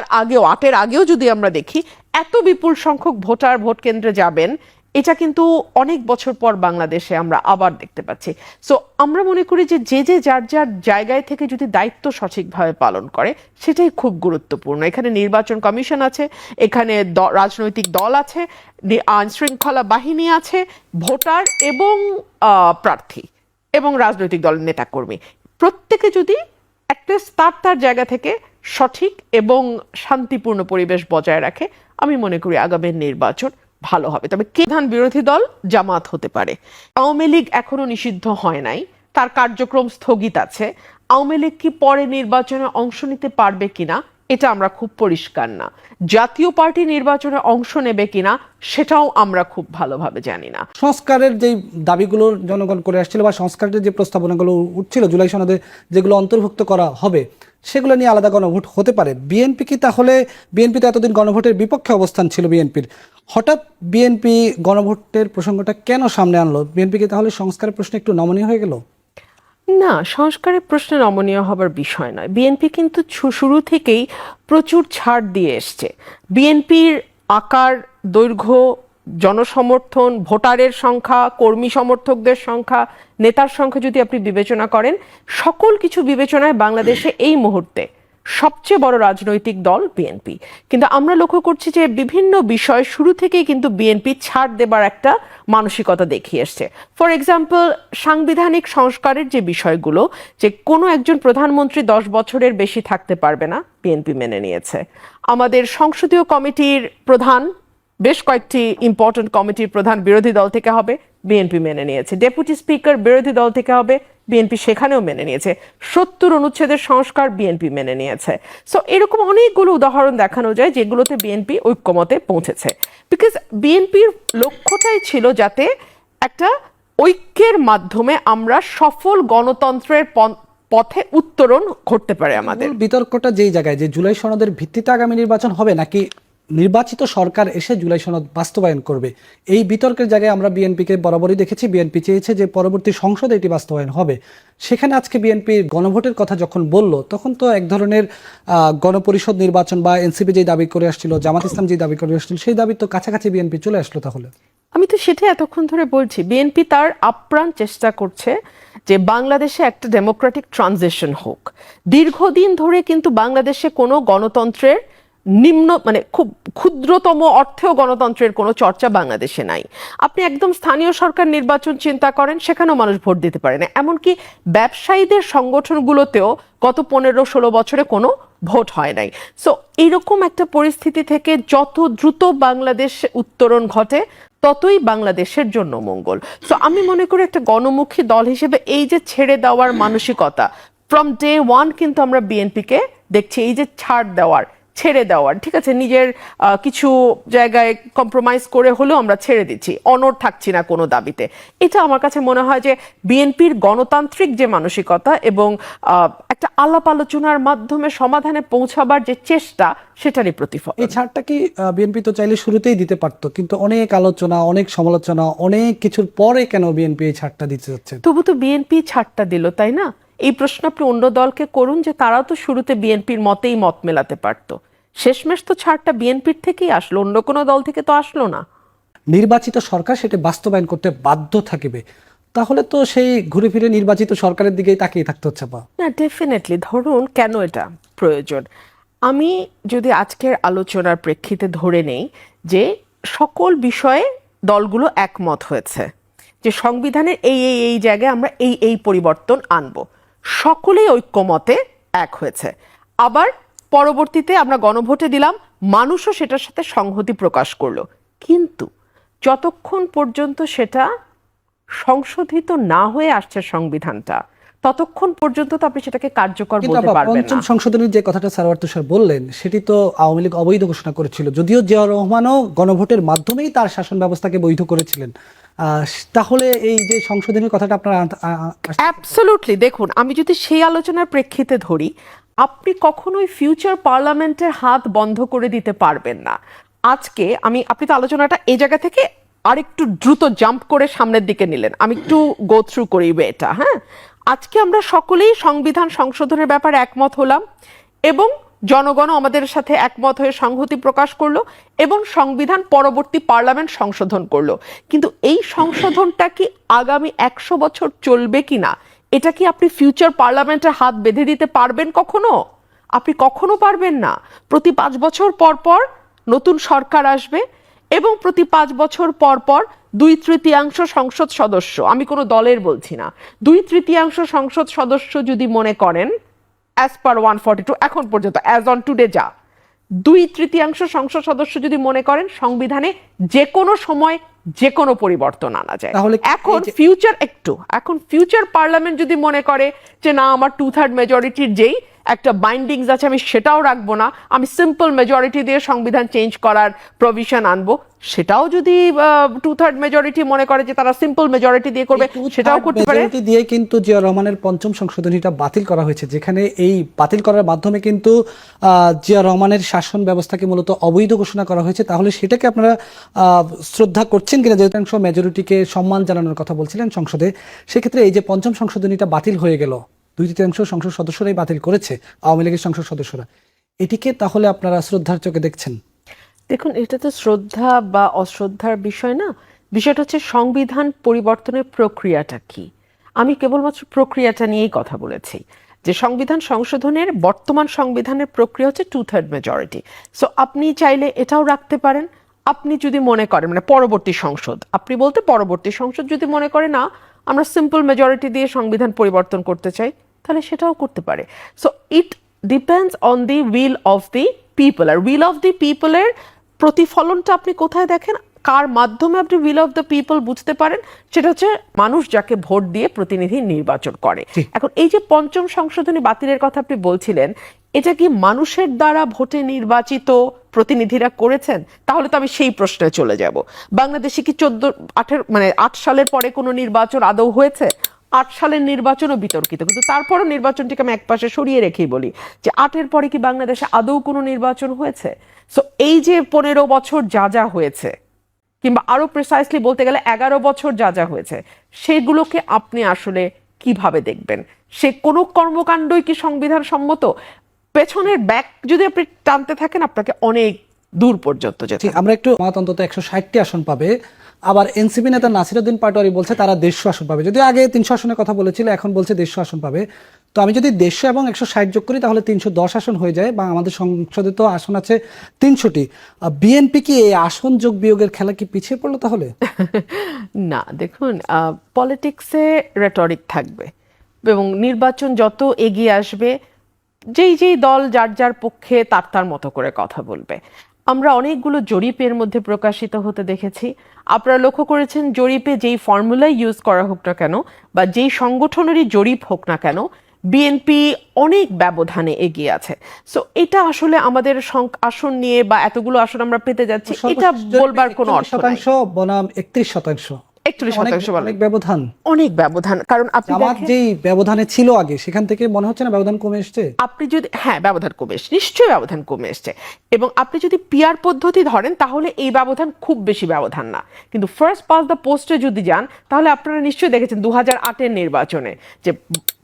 তার আগেও, আটের আগেও যদি আমরা দেখি, এত বিপুল সংখ্যক ভোটার ভোট কেন্দ্রে যাবেন, এটা কিন্তু অনেক বছর পর বাংলাদেশে আমরা আবার দেখতে পাচ্ছি। সো আমরা মনে করি যে যে যে, যার যার জায়গায় থেকে যদি দায়িত্ব সঠিকভাবে পালন করে, সেটাই খুব গুরুত্বপূর্ণ। এখানে নির্বাচন কমিশন আছে, এখানে রাজনৈতিক দল আছে আইন শৃঙ্খলা বাহিনী আছে, ভোটার এবং প্রার্থী এবং রাজনৈতিক দলের নেতাকর্মী। প্রত্যেকে যদি একটা তার তার জায়গা থেকে সঠিক এবং শান্তিপূর্ণ পরিবেশ বজায় রাখে। আমি মনে করি আগামী নির্বাচন ভালো হবে। তবে কে প্রধান বিরোধী দল? জামাত হতে পারে। আওয়ামী লীগ এখনও নিষিদ্ধ হয় নাই। তার কার্যক্রম স্থগিত আছে। আওয়ামী লীগ কি পরে নির্বাচনে অংশ নিতে পারবে কিনা, এটা আমরা খুব পরিষ্কার না। জাতীয় পার্টি নির্বাচনে অংশ নেবে কিনা, সেটাও আমরা খুব ভালোভাবে জানি না। সংস্কারের যে দাবিগুলো জনগণ করে আসছিল বা সংস্কারের যে প্রস্তাবনাগুলো উঠছিল জুলাই সনদে, যেগুলো অন্তর্ভুক্ত করা হবে সেগুলো নিয়ে আলাদা গণভোট হতে পারে। বিএনপি কি তাহলে, বিএনপি তো এতদিন গণভোটের বিপক্ষে অবস্থান ছিল বিএনপির। হঠাৎ বিএনপি গণভোটের প্রসঙ্গটা কেন সামনে আনলো? বিএনপি কি তাহলে সংস্কারের প্রশ্ন একটু নমনীয় হয়ে গেল? না, সংস্কারের প্রশ্নে নমনীয় হবার বিষয় নয়। বিএনপি কিন্তু শুরু থেকেই প্রচুর ছাড় দিয়ে এসছে। বিএনপির আকার, দৈর্ঘ্য জনসমর্থন, ভোটারের সংখ্যা, কর্মী সমর্থকদের সংখ্যা, নেতার সংখ্যা যদি আপনি বিবেচনা করেন, সকল কিছু বিবেচনায় বাংলাদেশে এই মুহূর্তে সবচেয়ে বড় রাজনৈতিক দল বিএনপি কিন্তু আমরা লক্ষ্য করছি যে বিভিন্ন বিষয় শুরু থেকেই কিন্তু বিএনপি ছাড় দেবার একটা মানসিকতা দেখিয়ে এসছে। ফর এক্সাম্পল সাংবিধানিক সংস্কারের যে বিষয়গুলো, যে কোনো একজন প্রধানমন্ত্রী দশ বছরের বেশি থাকতে পারবে না বিএনপি মেনে নিয়েছে। আমাদের সংসদীয় কমিটির প্রধান বেশ কয়েকটি ইম্পর্টেন্ট কমিটির প্রধান বিরোধী দল থেকে হবে বিএনপি মেনে নিয়েছে। ডেপুটি স্পিকার বিরোধী দল থেকে হবে বিএনপি সেখানেও মেনে নিয়েছে। সত্তর অনুচ্ছেদের সংস্কার বিএনপি মেনে নিয়েছে। সো এরকম অনেকগুলো উদাহরণ দেখানো যায় যেগুলোতে বিএনপি ঐক্যমতে পৌঁছেছে। বিকজ বিএনপির লক্ষ্যটাই ছিল যাতে একটা ঐক্যের মাধ্যমে আমরা সফল গণতন্ত্রের পথে উত্তরণ ঘটতে পারে আমাদের। বিতর্কটা যেই জায়গায়, যে জুলাই সনদের ভিত্তিতে আগামী নির্বাচন হবে নাকি নির্বাচিত সরকার এসে জুলাই সনদ বাস্তবায়ন করবে। এই বিতর্কের জায়গায় আমরা বিএনপিকে বরাবরই দেখেছি। বিএনপি চেয়েছে যে পরবর্তী সংসদে এটি বাস্তবায়ন হবে। সেখানে আজকে বিএনপি গণভোটের কথা যখন বলল, তখন তো এক ধরনের গণপরিষদ নির্বাচন বা এনসিপি যেই দাবি করে আসছিল, জামাত ইসলাম যেই দাবি করে আসছিল, সেই দাবি তো কাছাকাছি বিএনপি চলে আসলো তাহলে। আমি তো সেটাই এতক্ষণ ধরে বলছি, বিএনপি তার আপ্রাণ চেষ্টা করছে যে বাংলাদেশে একটা ডেমোক্রেটিক ট্রানজিশন হোক। দীর্ঘদিন ধরে কিন্তু বাংলাদেশে কোনো গণতন্ত্রের নিম্ন মানে খুব ক্ষুদ্রতম অর্থেও গণতন্ত্রের কোনো চর্চা বাংলাদেশে নাই। আপনি একদম স্থানীয় সরকার নির্বাচন চিন্তা করেন, সেখানেও মানুষ ভোট দিতে পারে না। এমনকি ব্যবসায়ীদের সংগঠনগুলোতেও গত পনেরো ষোলো বছরে কোনো ভোট হয় নাই। সো এইরকম একটা পরিস্থিতি থেকে যত দ্রুত বাংলাদেশ উত্তরণ ঘটে, ততই বাংলাদেশের জন্য মঙ্গল। সো আমি মনে করি একটা গণমুখী দল হিসেবে এই যে ছেড়ে দেওয়ার মানসিকতা ফ্রম ডে ওয়ান কিন্তু আমরা বিএনপিকে দেখছি, এই যে ছাড় দেওয়ার ছেড়ে দেওয়ার ঠিক আছে? নিজের কিছু জায়গায় কম্প্রোমাইজ করে হলেও আমরা ছেড়ে দিচ্ছি অনর থাকছি না কোনো দাবিতে। এটা আমার কাছে মনে হয় যে বিএনপির গণতান্ত্রিক যে মানসিকতা এবং একটা আলাপ আলোচনার মাধ্যমে সমাধানে পৌঁছাবার যে চেষ্টা সেটারই প্রতিফল এই ছাড়টা কি বিএনপি তো চাইলে শুরুতেই দিতে পারতো কিন্তু অনেক আলোচনা অনেক সমালোচনা অনেক কিছুর পরে কেন বিএনপি এই ছাড়টা দিতে যাচ্ছে? তবু তো বিএনপি ছাড়টা দিল তাই না? এই প্রশ্ন আপনি অন্য দলকে করুন যে তারাও তো শুরুতে বিএনপির মতেই মত মেলাতে পারতো। শেষমেশ তো ছাড়টা বিএনপির থেকেই আসলো অন্য কোনো দল থেকে তো আসলো না। নির্বাচিত সরকার সেটা বাস্তবায়ন করতে বাধ্য থাকবে। তাহলে তো সেই ঘুরে ফিরে নির্বাচিত সরকারের দিকেই তাকিয়ে থাকতে হচ্ছে বা। না ডেফিনেটলি ধরুন কেন এটা প্রয়োজন? আমি যদি আজকের আলোচনার প্রেক্ষিতে ধরে নেই যে সকল বিষয়ে দলগুলো একমত হয়েছে যে সংবিধানের এই এই এই জায়গায় আমরা এই এই পরিবর্তন আনব। সকলেই ঐক্যমতে এক হয়েছে। আবার পরবর্তীতে আমরা গণভোটে দিলাম মানুষও সেটার সাথে সংহতি প্রকাশ করল। কিন্তু যতক্ষণ পর্যন্ত সেটা সংশোধিত না হয়ে আসছে সংবিধানটা ততক্ষণ পর্যন্ত তো আপনি সেটাকে কার্যকর বলতে পারবেন পঞ্চম না। সংশোধনীর যে কথাটা সারওয়ার তুষার বললেন সেটি তো আওয়ামী লীগ অবৈধ ঘোষণা করেছিল। যদিও জিয়াউর রহমানও গণভোটের মাধ্যমেই তার শাসন ব্যবস্থাকে বৈধ করেছিলেন। তাহলে এই যে সংশোধনীর কথাটা আপনার অ্যাবসলুটলি দেখুন, আমি যদি সেই আলোচনার প্রেক্ষিতে ধরি, আপনি কখনোই ফিউচার পার্লামেন্টের হাত বন্ধ করে দিতে পারবেন না। আজকে আমি, আপনি তো আলোচনাটা এই জায়গা থেকে আরেকটু দ্রুত জাম্প করে সামনের দিকে নিলেন। আমি একটু গো থ্রু করি এটা হ্যাঁ? আজকে আমরা সকলেই সংবিধান সংশোধনের ব্যাপারে একমত হলাম এবং জনগণও আমাদের সাথে একমত হয়ে সংহতি প্রকাশ করল এবং সংবিধান পরবর্তী পার্লামেন্ট সংশোধন করল। কিন্তু এই সংশোধনটা কি আগামী একশো বছর চলবে কিনা? এটা কি আপনি ফিউচার পার্লামেন্টের হাত বেঁধে দিতে পারবেন কখনো? আপনি কখনো পারবেন না। প্রতি পাঁচ বছর পর পর নতুন সরকার আসবে এবং প্রতি পাঁচ বছর পর পর দুই তৃতীয়াংশ সংসদ সদস্য, আমি কোনো দলের বলছি না, দুই তৃতীয়াংশ সংসদ সদস্য যদি মনে করেন as per one forty two এখন পর্যন্ত অ্যাজ অন টুডে যা। দুই তৃতীয়াংশ সংসদ সদস্য যদি মনে করেন সংবিধানে যে কোনো সময় যে কোনো পরিবর্তন আনা যায়। তাহলে এখন ফিউচার একটু এখন ফিউচার পার্লামেন্ট যদি মনে করে যে না আমার টু থার্ড মেজরিটির যেই একটা বাইন্ডিংস আছে আমি সেটাও রাখব না। আমি সিম্পল মেজরিটি দিয়ে সংবিধান চেঞ্জ করার প্রভিশন আনব। সেটাও যদি টু থার্ড মেজরিটি মনে করে যে তারা সিম্পল মেজরিটি দিয়ে করবে সেটাও করতে পারে। দিয়ে কিন্তু জিয়া রহমানের পঞ্চম সংশোধনীটা বাতিল করা হয়েছে যেখানে এই বাতিল করার মাধ্যমে কিন্তু জিয়া রহমানের শাসন ব্যবস্থাকে মূলত অবৈধ ঘোষণা করা হয়েছে। তাহলে সেটাকে আপনারা শ্রদ্ধা করছেন কিনা যে অধিকাংশ মেজরিটিকে সম্মান জানানোর কথা বলছিলেন সংসদে সেক্ষেত্রে এই যে পঞ্চম সংশোধনীটা বাতিল হয়ে গেল। দুই তৃতীয়াংশ সংসদ সদস্যরাই বাতিল করেছে, আওয়ামী লীগের সংসদ সদস্যরা। এটিকে তাহলে আপনারা শ্রদ্ধার চোখে দেখছেন? দেখুন, এটা তো শ্রদ্ধা বা অশ্রদ্ধার বিষয় না। বিষয়টা হচ্ছে সংবিধান পরিবর্তনের প্রক্রিয়াটা কি? আমি কেবলমাত্র প্রক্রিয়াটা নিয়েই কথা বলেছি। যে সংবিধান সংশোধনের, বর্তমান সংবিধানের প্রক্রিয়া হচ্ছে টু থার্ড মেজরিটি সো আপনি চাইলে এটাও রাখতে পারেন। আপনি যদি মনে করেন মানে পরবর্তী সংসদ, আপনি বলতে পরবর্তী সংসদ যদি মনে করে না আমরা সিম্পল মেজরিটি দিয়ে সংবিধান পরিবর্তন করতে চাই তাহলে সেটাও করতে পারে। So it depends on the will of the people R will of the পিপলের প্রতিফলনটা আপনি কোথায় দেখেন? কার মাধ্যমে আপনি উইল অফ দ্য পিপল বুঝতে পারেন? সেটা হচ্ছে মানুষ যাকে ভোট দিয়ে প্রতিনিধি নির্বাচন করে। এখন এই যে পঞ্চম সংশোধনী বাতিলের কথা আপনি বলছিলেন এটা কি মানুষের দ্বারা ভোটে নির্বাচিত প্রতিনিধিরা করেছেন? তাহলে তো আমি সেই প্রশ্নে চলে যাব। বাংলাদেশে কি চোদ্দ, আঠেরো মানে আট সালের পরে কোনো নির্বাচন আদৌ হয়েছে? আট সালের নির্বাচনও বিতর্কিত, কিন্তু তারপরও নির্বাচনটিকে আমি একপাশে সরিয়ে রেখেই বলি যে আটের পরে কি বাংলাদেশে আদৌ কোনো নির্বাচন হয়েছে? সো এই যে পনেরো বছর যা যা হয়েছে, কিংবা আরও প্রিসাইসলি বলতে গেলে এগারো বছর যা যা হয়েছে, সেগুলোকে আপনি আসলে কীভাবে দেখবেন? সে কোনো কর্মকাণ্ডই কি সংবিধান সম্মত পেছনের ব্যাক যদি আপনি টানতে থাকেন আপনাকে অনেক দূর পর্যন্ত যেতে আমরা একটু মাত অন্তত একশো ষাটটি আসন পাবে। আবার এনসিপি নেতা নাসিরুদ্দিন পাটোয়ারি বলছে তারা দেড়শো আসন পাবে। যদি আগে তিনশো আসনের কথা বলেছিল এখন বলছে দেড়শো আসন পাবে। তো আমি যদি দেড়শো এবং একশো ষাট যোগ করি তাহলে তিনশো দশ আসন হয়ে যায় বা আমাদের সংসদে তো আসন আছে তিনশোটি। বিএনপি কি এই আসন যোগ বিয়োগের খেলা কি পিছিয়ে পড়ল তাহলে? না দেখুন পলিটিক্সে রেটরিক থাকবে। এবং নির্বাচন যত এগিয়ে আসবে যেই যেই দল যার যার পক্ষে তার তার মতো করে কথা বলবে। আমরা অনেকগুলো জরিপের মধ্যে প্রকাশিত হতে দেখেছি। আপনারা লক্ষ্য করেছেন জরিপে যেই ফর্মুলাই ইউজ করা হোক না কেন বা যেই সংগঠনেরই জরিপ হোক না কেন বিএনপি অনেক ব্যবধানে এগিয়ে আছে। সো এটা আসলে আমাদের আসন নিয়ে বা এতগুলো আসন আমরা পেতে যাচ্ছি এটা বলবার কোনো অর্থ শতাংশ বনাম একত্রিশ শতাংশ। একত্রিশ শতাংশ অনেক ব্যবধান। অনেক ব্যবধান। কারণ আপনি আমার যেই ব্যবধানে ছিল আগে সেখান থেকে মনে হচ্ছে না ব্যবধান কমে এসছে? আপনি যদি হ্যাঁ ব্যবধান কমে এসছে। নিশ্চয়ই ব্যবধান কমে এসছে। এবং আপনি যদি পিয়ার পদ্ধতি ধরেন তাহলে এই ব্যবধান খুব বেশি ব্যবধান না। কিন্তু ফার্স্ট পাস দ্য পোস্টে যদি যান তাহলে আপনারা নিশ্চয়ই দেখেছেন দু হাজার আটের নির্বাচনে যে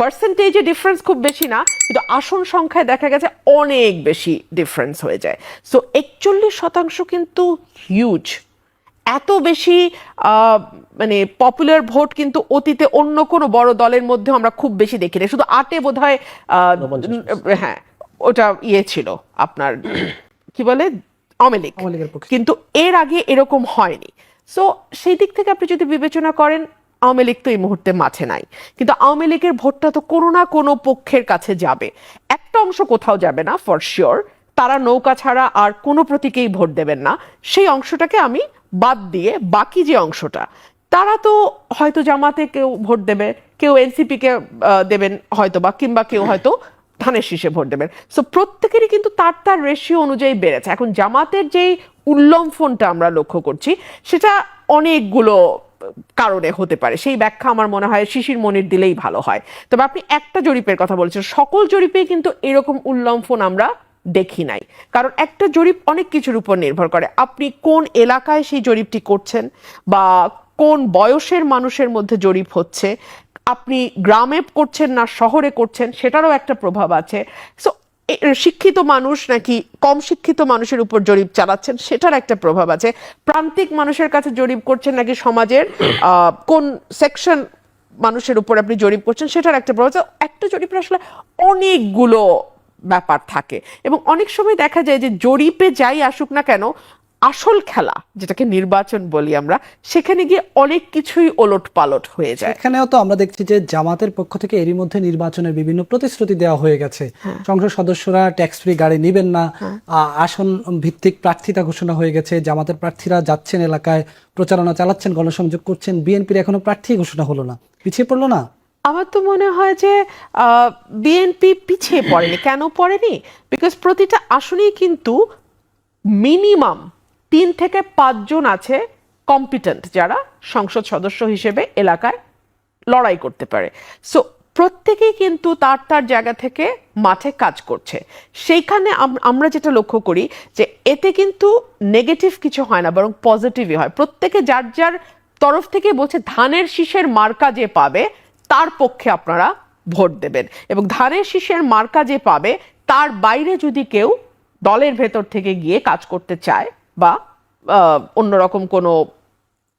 পার্সেন্টেজে ডিফারেন্স খুব বেশি না কিন্তু আসন সংখ্যায় দেখা গেছে অনেক বেশি ডিফারেন্স হয়ে যায়। সো একচল্লিশ শতাংশ কিন্তু হিউজ এত বেশি আহ, মানে পপুলার ভোট কিন্তু অতীতে অন্য কোনো বড় দলের মধ্যে আমরা খুব বেশি দেখি না শুধু আটে বোধ হয় হ্যাঁ ওটা ইয়ে ছিল আপনার কি বলে পক্ষে। কিন্তু এর আগে এরকম হয়নি। সো সেই দিক থেকে আপনি যদি বিবেচনা করেন আওয়ামী লীগ তো এই মুহূর্তে মাঠে নাই। কিন্তু আওয়ামী লীগের ভোটটা তো কোনো না কোনো পক্ষের কাছে যাবে। একটা অংশ কোথাও যাবে না ফর শিওর তারা নৌকা ছাড়া আর কোনো প্রতীকেই ভোট দেবেন না। সেই অংশটাকে আমি বাদ দিয়ে বাকি যে অংশটা, তারা তো হয়তো জামাতে কেউ ভোট দেবে, কেউ এনসিপি কে দেবেন হয়তো বা কিংবা কেউ হয়তো ধানের শীষে ভোট দেবেন। সো প্রত্যেকেরই কিন্তু তার তার রেশিও অনুযায়ী বেড়েছে। এখন জামাতের যেই উল্লম্ফনটা আমরা লক্ষ্য করছি, সেটা অনেকগুলো কারণে হতে পারে। সেই ব্যাখ্যা আমার মনে হয় শিশির মনির দিলেই ভালো হয়। তবে আপনি একটা জরিপের কথা বলছেন। সকল জরিপেই কিন্তু এরকম উল্লম্ফন আমরা দেখি নাই। কারণ একটা জরিপ অনেক কিছুর উপর নির্ভর করে। আপনি কোন এলাকায় সেই জরিপটি করছেন বা কোন বয়সের মানুষের মধ্যে জরিপ হচ্ছে, আপনি গ্রামে করছেন না শহরে করছেন, সেটারও একটা প্রভাব আছে। সো শিক্ষিত মানুষ নাকি কম শিক্ষিত মানুষের উপর জরিপ চালাচ্ছেন, সেটার একটা প্রভাব আছে। প্রান্তিক মানুষের কাছে জরিপ করছেন নাকি সমাজের কোন সেকশন মানুষের উপর আপনি জরিপ করছেন, সেটার একটা প্রভাব আছে। একটা জরিপের আসলে অনেকগুলো ব্যাপার থাকে। এবং অনেক সময় দেখা যায় যে জরিপে যাই আসুক না কেন আসল খেলা যেটাকে নির্বাচন বলি আমরা সেখানে গিয়ে অনেক কিছুই ওলট পালট হয়ে যায়। এখানেও তো আমরা দেখছি যে জামাতের পক্ষ থেকে এরই মধ্যে নির্বাচনের বিভিন্ন প্রতিশ্রুতি দেওয়া হয়ে গেছে। সংসদ সদস্যরা ট্যাক্স ফ্রি গাড়ি নেবেন না। আ- আসন ভিত্তিক প্রার্থিতা ঘোষণা হয়ে গেছে। জামাতের প্রার্থীরা যাচ্ছেন এলাকায় প্রচারণা চালাচ্ছেন গণসংযোগ করছেন। বিএনপির এখনও প্রার্থী ঘোষণা হলো না। পিছিয়ে পড়ল না? আমার তো মনে হয় যে বিএনপি পিছিয়ে পড়েনি। কেন পড়েনি? বিকজ প্রতিটা আসনেই কিন্তু মিনিমাম তিন থেকে পাঁচজন আছে কম্পিটেন্ট যারা সংসদ সদস্য হিসেবে এলাকায় লড়াই করতে পারে। সো প্রত্যেকেই কিন্তু তার তার জায়গা থেকে মাঠে কাজ করছে। সেইখানে আমরা যেটা লক্ষ্য করি যে, এতে কিন্তু নেগেটিভ কিছু হয় না, বরং পজিটিভই হয়। প্রত্যেকে যার যার তরফ থেকে বলছে, ধানের শীষের মার্কা যে পাবে তার পক্ষে আপনারা ভোট দেবেন। এবং ধানের শীষের মার্কা যে পাবে তার বাইরে যদি কেউ দলের ভেতর থেকে গিয়ে কাজ করতে চায় বা অন্যরকম কোনো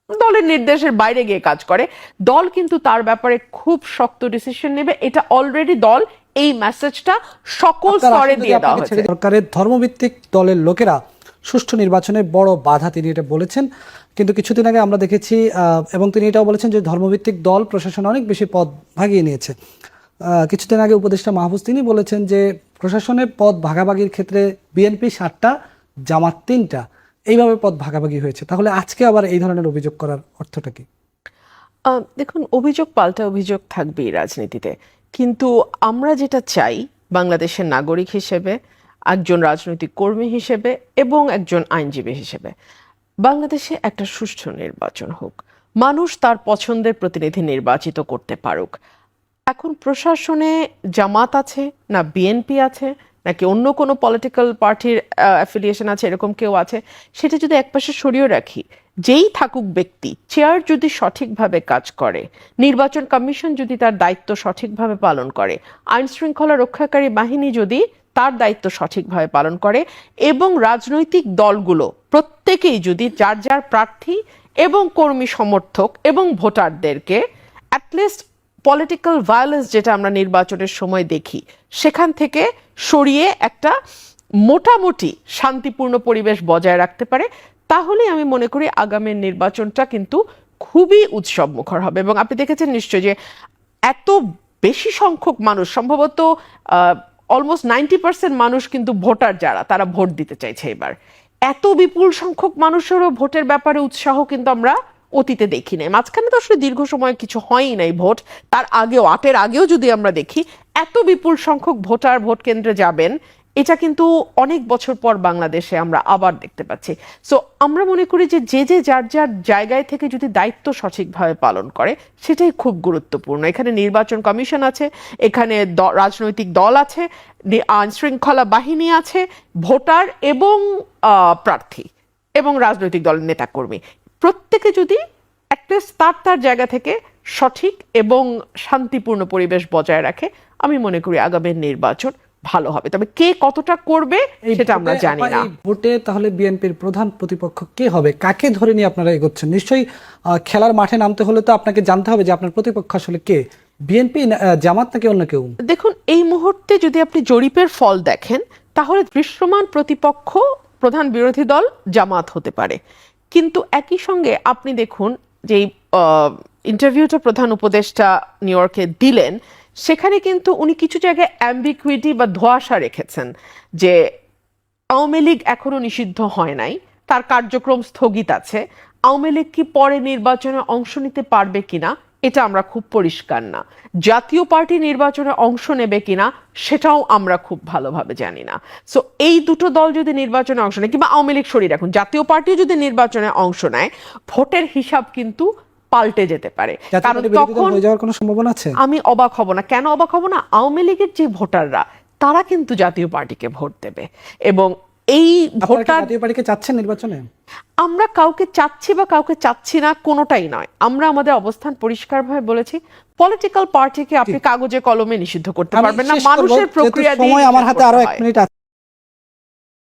দলের নির্দেশের বাইরে গিয়ে কাজ করে দল কিন্তু তার ব্যাপারে খুব শক্ত ডিসিশন নেবে। এটা অলরেডি দল এই মেসেজটা সকল স্তরে দিয়ে দেওয়া হয়েছে। সরকারের ধর্মভিত্তিক দলের লোকেরা সুষ্ঠু নির্বাচনে বড় বাধা তিনি এটা বলেছেন। কিন্তু কিছুদিন আগে আমরা দেখেছি এবং তিনি এটাও বলেছেন যে ধর্মভিত্তিক দল প্রশাসন অনেক বেশি পদ ভাগিয়ে নিয়েছে। কিছুদিন আগে উপদেষ্টা মাহফুজ তিনি বলেছেন যে প্রশাসনের পদ ভাগাভাগির ক্ষেত্রে বিএনপি সাতটা, জামাত তিনটা। এইভাবে পদ ভাগাভাগি হয়েছে। তাহলে আজকে আবার এই ধরনের অভিযোগ করার অর্থটা কি? দেখুন, অভিযোগ পাল্টা অভিযোগ থাকবেই রাজনীতিতে। কিন্তু আমরা যেটা চাই বাংলাদেশের নাগরিক হিসেবে একজন রাজনৈতিক কর্মী হিসেবে এবং একজন আইনজীবী হিসেবে। বাংলাদেশে একটা সুষ্ঠু নির্বাচন হোক। মানুষ তার পছন্দের প্রতিনিধি নির্বাচিত করতে পারুক। এখন প্রশাসনে জামাত আছে, না বিএনপি আছে, নাকি অন্য কোনো পলিটিক্যাল পার্টির অ্যাফিলিয়েশন আছে, এরকম কেউ আছে, সেটা যদি একপাশে সরিয়ে রাখি, যেই থাকুক ব্যক্তি চেয়ার যদি সঠিকভাবে কাজ করে, নির্বাচন কমিশন যদি তার দায়িত্ব সঠিকভাবে পালন করে আইন শৃঙ্খলা রক্ষাকারী বাহিনী যদি তার দায়িত্ব সঠিকভাবে পালন করে এবং রাজনৈতিক দলগুলো প্রত্যেকেই যদি যার যার প্রার্থী এবং কর্মী সমর্থক এবং ভোটারদেরকে অ্যাটলিস্ট পলিটিক্যাল ভায়োলেন্স যেটা আমরা নির্বাচনের সময় দেখি, সেখান থেকে সরিয়ে একটা মোটামুটি শান্তিপূর্ণ পরিবেশ বজায় রাখতে পারে তাহলে আমি মনে করি আগামী নির্বাচনটা কিন্তু খুবই উৎসব মুখর হবে। এবং আপনি দেখেছেন নিশ্চয় যে এত বেশি সংখ্যক মানুষ, সম্ভবত অলমোস্ট নাইনটি পার্সেন্ট মানুষ কিন্তু ভোটার যারা, তারা ভোট দিতে চাইছে এবার। এত বিপুল সংখ্যক মানুষেরও ভোটের ব্যাপারে উৎসাহ কিন্তু আমরা অতীতে দেখি নাই। মাঝখানে তো আসলে দীর্ঘ সময় কিছু হয়ই নাই ভোট। তার আগেও, আটের আগেও যদি আমরা দেখি, এত বিপুল সংখ্যক ভোটার ভোট কেন্দ্রে যাবেন এটা কিন্তু অনেক বছর পর বাংলাদেশে আমরা আবার দেখতে পাচ্ছি। সো আমরা মনে করি যে যে যে যার যার জায়গায় থেকে যদি দায়িত্ব সঠিকভাবে পালন করে, সেটাই খুব গুরুত্বপূর্ণ। এখানে নির্বাচন কমিশন আছে, এখানে রাজনৈতিক দল আছে আইন শৃঙ্খলা বাহিনী আছে, ভোটার এবং প্রার্থী এবং রাজনৈতিক দলের নেতাকর্মী। প্রত্যেকে যদি অ্যাটলিস্ট তার তার জায়গা থেকে সঠিক এবং শান্তিপূর্ণ পরিবেশ বজায় রাখে, আমি মনে করি আগামীর নির্বাচন ভালো হবে। তবে কে কতটা করবে সেটা আমরা জানি না। ভোটে তাহলে বিএনপির প্রধান প্রতিপক্ষ কে হবে? কাকে ধরে নিয়ে আপনারা এগোচ্ছেন? নিশ্চয়ই খেলার মাঠে নামতে হলে তো আপনাকে জানতে হবে যে আপনার প্রতিপক্ষ আসলে কে? বিএনপি জামাত নাকি অন্য কেউ? দেখুন এই মুহূর্তে যদি আপনি জরিপের ফল দেখেন তাহলে দৃশ্যমান প্রতিপক্ষ প্রধান বিরোধী দল জামাত হতে পারে। কিন্তু একই সঙ্গে আপনি দেখুন যে ইন্টারভিউটা প্রধান উপদেষ্টা নিউ ইয়র্কে দিলেন সেখানে কিন্তু উনি কিছু জায়গায় অ্যাম্বিকুইটি বা ধোঁয়াশা রেখেছেন যে আওয়ামী লীগ এখনও নিষিদ্ধ হয় নাই, তার কার্যক্রম স্থগিত আছে, আওয়ামী লীগ কি পরে নির্বাচনে অংশ নিতে পারবে কিনা, এটা আমরা খুব পরিষ্কার না। জাতীয় পার্টি নির্বাচনে অংশ নেবে কিনা, সেটাও আমরা খুব ভালোভাবে জানি না। সো এই দুটো দল যদি নির্বাচনে অংশ নেয়, কিংবা আওয়ামী লীগ সরিয়ে রাখুন, জাতীয় পার্টি যদি নির্বাচনে অংশ নেয়, ভোটের হিসাব কিন্তু পাল্টে যেতে পারে। কারণ তখন যাওয়ার কোনো সম্ভাবনা আছে? আমি অবাক হব না। কেন অবাক হব না? আওয়ামী লীগের যে ভোটাররা তারা কিন্তু জাতীয় পার্টিকে ভোট দেবে। এবং এই ভোটার জাতীয় পার্টিকে চাচ্ছেন নির্বাচনে? আমরা কাউকে চাচ্ছি বা কাউকে চাচ্ছি না কোনোটাই নয়। আমরা আমাদের অবস্থান পরিষ্কারভাবে বলেছি পলিটিক্যাল পার্টিকে আপনি কাগজে কলমে নিষিদ্ধ করতে পারবেন না। মানুষের প্রক্রিয়া দিয়ে সময় আমার হাতে আরও এক মিনিট আছে।